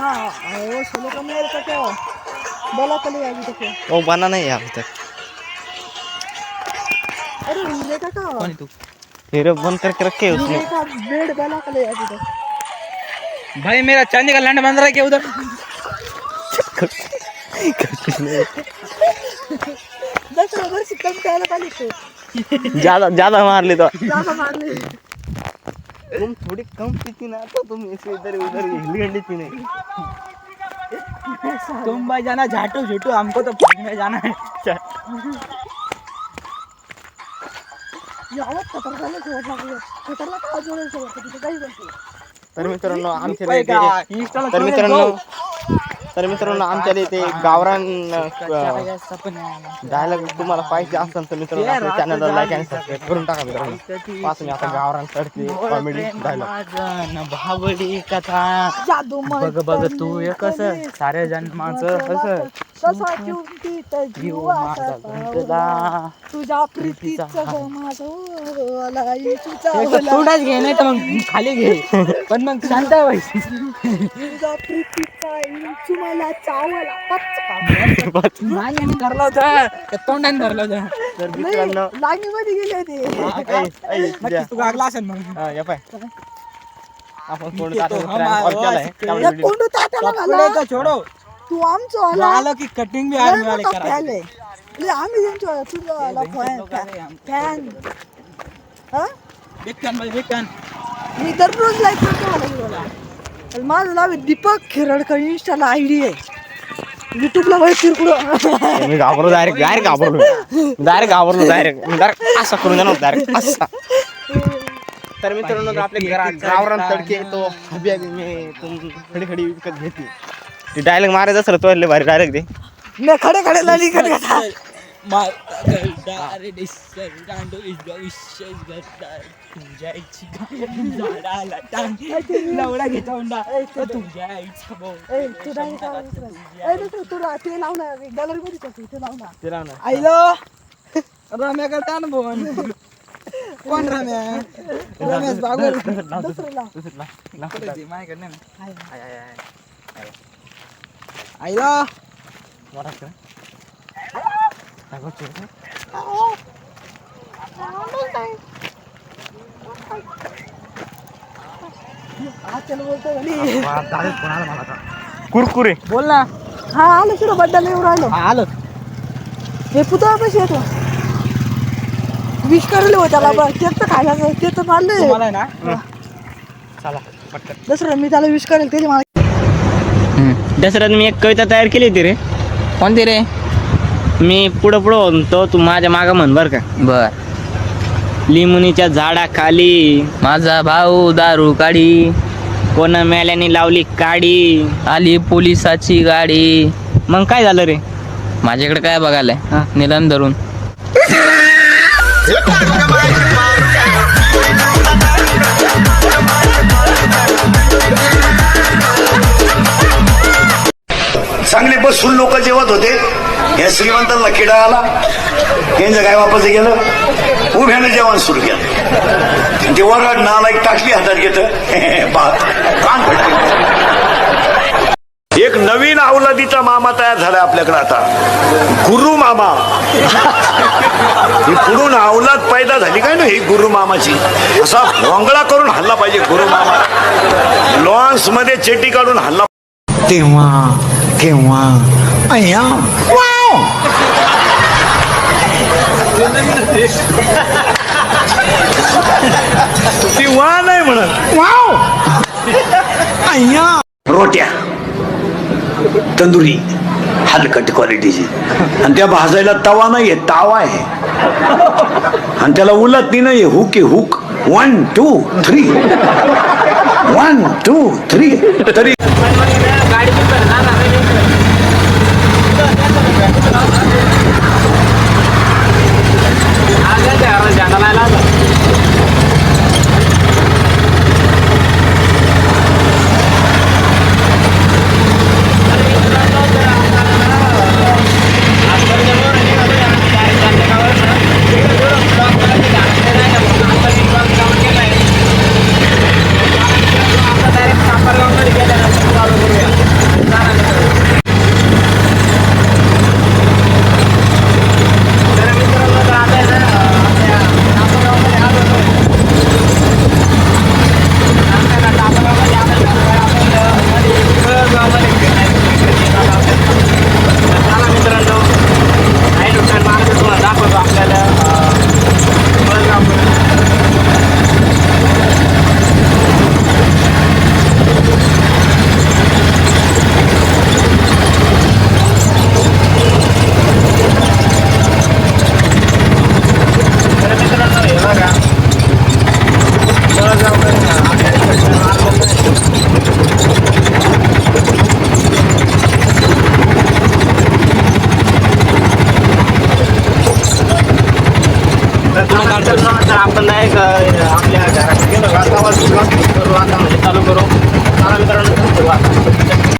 हाँ वो सोलो का मेरे का क्या बोला कल अभी तक वो बना नहीं है अभी तक अरे हीरे का तू हीरो बंद करके रखे हीरे उसने। का बेड बोला कल अभी तक भाई मेरा चांदी का लैंड बन रहा है क्या उधर? दस से कम ज़्यादा ज़्यादा मार ले तो। ज़्यादा मार ले। तुम थोड़ी कम पीती ना तो तुम ऐसे इधर उधर हिली गंडी पी नहीं तुम भाई जाना झाटू झूटू हमको तो फौज में जाना है यावत खतरनाक आहे खतरनाक आवाज ओळख तिथे काही गोष्टी तर मित्रांनो आमच्या पाय इथे- का? इंस्टाला तर सोडून मित्रांनो जाऊ. तर मित्रांनो आमच्या इथे गावरान. डायलॉग तुम्हाला पाहिजे असेल तर मित्रांनो चॅनलला लाईक आणि. सबस्क्राईब करून टाका मित्रांनो. पाच मी आता गावरान चढते कॉमेडी डायलॉग माझं भावडी कथा. जादू बघ बघ तू हे कसं साऱ्या जन्माचं कसं. तोंडाच घे नाही तर मग खाली घे. पण मग शांत व्हायची मला चावला धरला होता. त्या तोंडाने धरला होता. तर मित्रांनो. लागी मध्ये गेले ते ऐ, ऐ, द्या. नक्कीच तू गागला असेल मग या पाय. आपण छोडो. तू आमचं आला. आलं की कटिंग बी आम्ही त्यांच्या तुझं आला फॅन हा? विकन भाई विकन मी दररोज लाईक करतो माझं नाव आहे दीपक खिरडकर. इंस्टाला आय डी आहे. युट्यूबला वय किरकुड मी घाबरलो डायरेक्ट डायरेक्ट घाबरलो. डायरेक्ट घाबरलो डायरेक्ट डायरेक्ट असा करून देणार डायरेक्ट असा. तर मित्रांनो आपल्या घरात गावरान तडके तो हबी हबी मी तुम खडी खडी विकत घेते. ते डायरेक्ट मारायचं असलं तो भारी डायरेक्ट ते मी खडे खडे लाली खडे खाता लवडा घेता हुंडा तुझ्या आईचा भाऊ ए, तू नाही का दुसरं? ए, दुसरं, तू रा- ते लाव ना गॅलरी मध्ये टाकू, ते लाव ना ते राव ना आईलो रम्या करता ना बोन कोण रम्या रमेश बागोल दुसरं लाव माझ्याकडे नाही ना. आईलो मोठा कुरकुरे. बोल ना हा आलो सुरू बड्डाला येऊन राहिलो. आलो. हे पुतळा पैसे येतो विश करायला हो त्याला बघ केक तर खायला ते तर मारले तुम्हाला आहे ना? चला पटकन. दुसरं मी त्याला विश करेल त्याने मला दसऱ्यात मी एक कविता तयार केली होती रे. कोणती रे? मी पुढं पुढं म्हणतो तू माझ्या मागं म्हण बर का. बर. लिमुनीच्या झाडाखाली माझा भाऊ दारू काढी. कोण मेल्याने लावली काडी. आली पोलिसाची गाडी. मग काय झालं रे? माझ्याकडे काय बघायला हा. निलम धरून चांगले बसून लोक जेवत होते. या श्रीमंतांना किडा आला. यांचं काय वापस गेलं? उभ्यानं जेवण सुरू केलं. ते वरड नाला एक टाकली हातात घेत. कान फटके एक नवीन अवलादीचा मामा तयार झालाय आपल्याकडे आता. गुरु मामा. ही पुढून अवलाद पैदा झाली काय ना ही गुरु मामाची? असा लोंगळा करून हल्ला पाहिजे गुरु मामा. लॉन्समध्ये चेटी काढून हल्ला तेव्हा केव्हा? अय्या. ती वा नाही म्हणत. वाव. अय्या. रोट्या. तंदुरी. हलकट क्वालिटीची. आणि त्या भाजायला तवा नाहीये तावा आहे. आणि त्याला उलटणी नाहीये हुक आहे hook. One two three one two three तरी Oh, my God. आपण एक आपल्या घरात गेलो. आता म्हणजे चालू करू. मित्रांनो